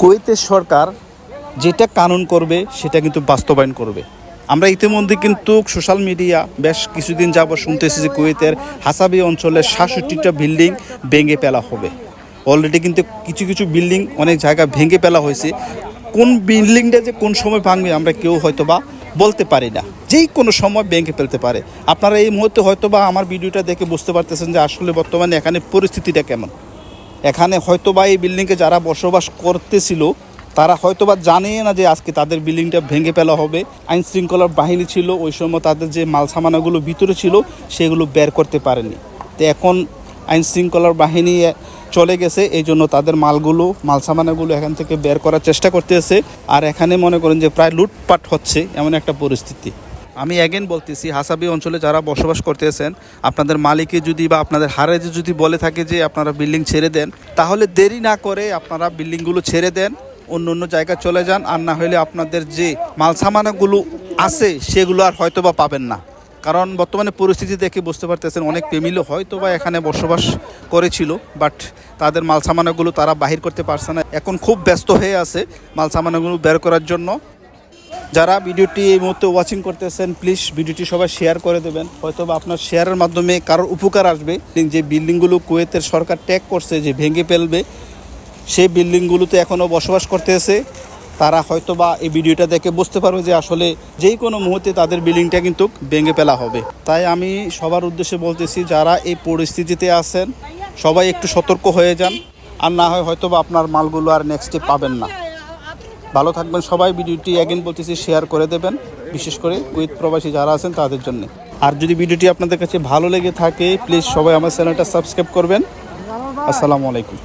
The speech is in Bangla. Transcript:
কুয়েতের সরকার যেটা কানুন করবে, সেটা কিন্তু বাস্তবায়ন করবে। আমরা ইতিমধ্যে কিন্তু সোশ্যাল মিডিয়া বেশ কিছুদিন যাবত শুনতেছি যে কুয়েতের হাসাবি অঞ্চলের সাতষট্টিটা বিল্ডিং ভেঙে ফেলা হবে। অলরেডি কিন্তু কিছু কিছু বিল্ডিং অনেক জায়গায় ভেঙে ফেলা হয়েছে। কোন বিল্ডিংটা যে কোন সময় ভাঙবে আমরা কেউ হয়তো বা বলতে পারি না। যেই কোনো সময় ভেঙে ফেলতে পারে। আপনারা এই মুহূর্তে হয়তো বা আমার ভিডিওটা দেখে বুঝতে পারতেছেন যে আসলে বর্তমানে এখানে পরিস্থিতিটা কেমন। এখানে হয়তো বা এই বিল্ডিংয়ে যারা বসবাস করতেছিল, তারা হয়তো বা জানে না যে আজকে তাদের বিল্ডিংটা ভেঙে ফেলা হবে। আইন শৃঙ্খলার বাহিনী ছিল, ওই সময় তাদের যে মাল সামানাগুলো ভিতরে ছিল, সেগুলো বের করতে পারেনি। তো এখন আইন শৃঙ্খলার বাহিনী চলে গেছে, এই জন্য তাদের মালগুলো, মাল সামানাগুলো এখান থেকে বের করার চেষ্টা করতেছে। আর এখানে মনে করেন যে প্রায় লুটপাট হচ্ছে, এমন একটা পরিস্থিতি। আমি অ্যাগেন বলতেছি, হাসাবি অঞ্চলে যারা বসবাস করতেছেন, আপনাদের মালিকে যদি বা আপনাদের হারেজে যদি বলে থাকে যে আপনারা বিল্ডিং ছেড়ে দেন, তাহলে দেরি না করে আপনারা বিল্ডিংগুলো ছেড়ে দেন, অন্য অন্য জায়গায় চলে যান, আর না হলে আপনাদের যে মাল সামানাগুলো আছে, সেগুলো আর হয়তো বা পাবেন না। কারণ বর্তমানে পরিস্থিতি দেখে বুঝতে পারতেছেন, অনেক ফ্যামিলি হয়তো বা এখানে বসবাস করেছিল বাট তাদের মাল সামানাগুলো তারা বাহির করতে পারছে না। এখন খুব ব্যস্ত হয়ে আছে মাল সামানাগুলো বের করার জন্য। যারা ভিডিওটি এই মুহূর্তে ওয়াচিং করতেছেন প্লিজ ভিডিওটি সবাই শেয়ার করে দেবেন। হয়তো বা আপনার শেয়ারের মাধ্যমে কারোর উপকার আসবে। যে বিল্ডিংগুলো কুয়েতের সরকার ট্যাগ করছে, যে ভেঙে ফেলবে, সেই বিল্ডিংগুলোতে এখনও বসবাস করতেছে। তারা হয়তো বা এই ভিডিওটা দেখে বুঝতে পারবে যে আসলে যেই কোনো মুহূর্তে তাদের বিল্ডিংটা কিন্তু ভেঙে ফেলা হবে। তাই আমি সবার উদ্দেশ্যে বলতেছি, যারা এই পরিস্থিতিতে আছেন, সবাই একটু সতর্ক হয়ে যান। আর না হয় হয়তো বা আপনার মালগুলো আর নেক্সটে পাবেন না। ভালো থাকবেন। সবাই ভিডিওটি অ্যাগেন বলতেছি শেয়ার করে দেবেন, বিশেষ করে কুইত প্রবাসী যারা আছেন তাদের জন্য। আর যদি ভিডিওটি আপনাদের কাছে ভালো লেগে থাকে প্লিজ সবাই আমার চ্যানেলটা সাবস্ক্রাইব করবেন। আসসালামু আলাইকুম।